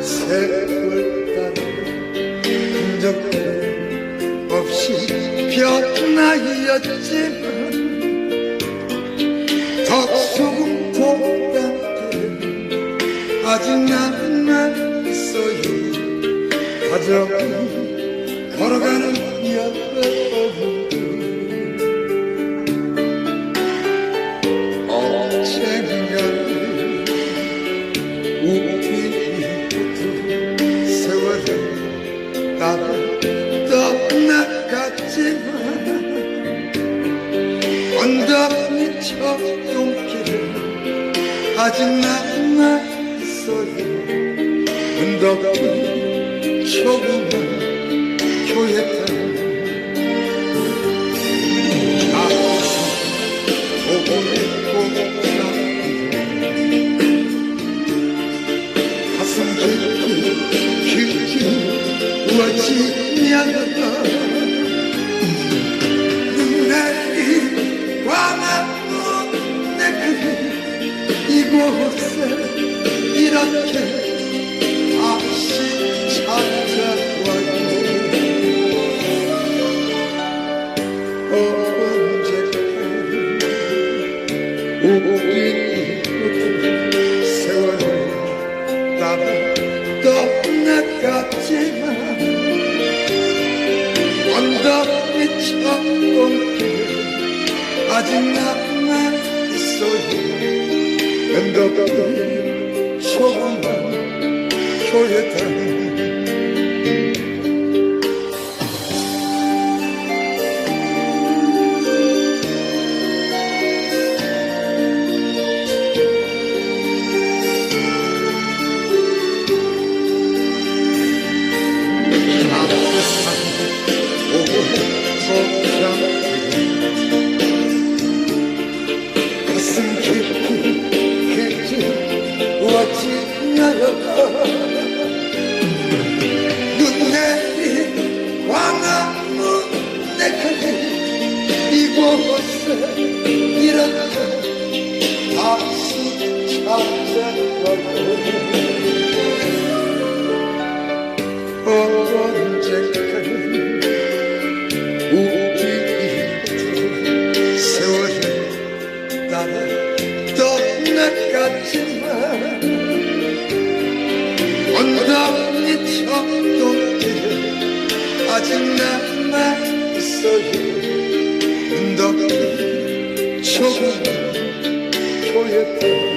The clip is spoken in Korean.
새꿀 따라 흔적도 없이 볕나이었지만 덕수궁 복단길 아직 남아 있어요. 가족 걸어가는 여덟 오후 밑 첫동길은 아직 언덕 조그만 교회당 앞에서 보고 있고 가슴 깊이 깊이 우아지냐가 눈내 우리 세월은 나를 떠나갔지만 언덕 밑 첫동길 아직 남아 있어요. 언덕 조그만 교회당 이곳에 이렇게 다시 찾아와요 언제까 우리 세월은 나를 떠나갔지만 언덕 밑 첫동길에 아직 남아있어요 언덕 조금 교회들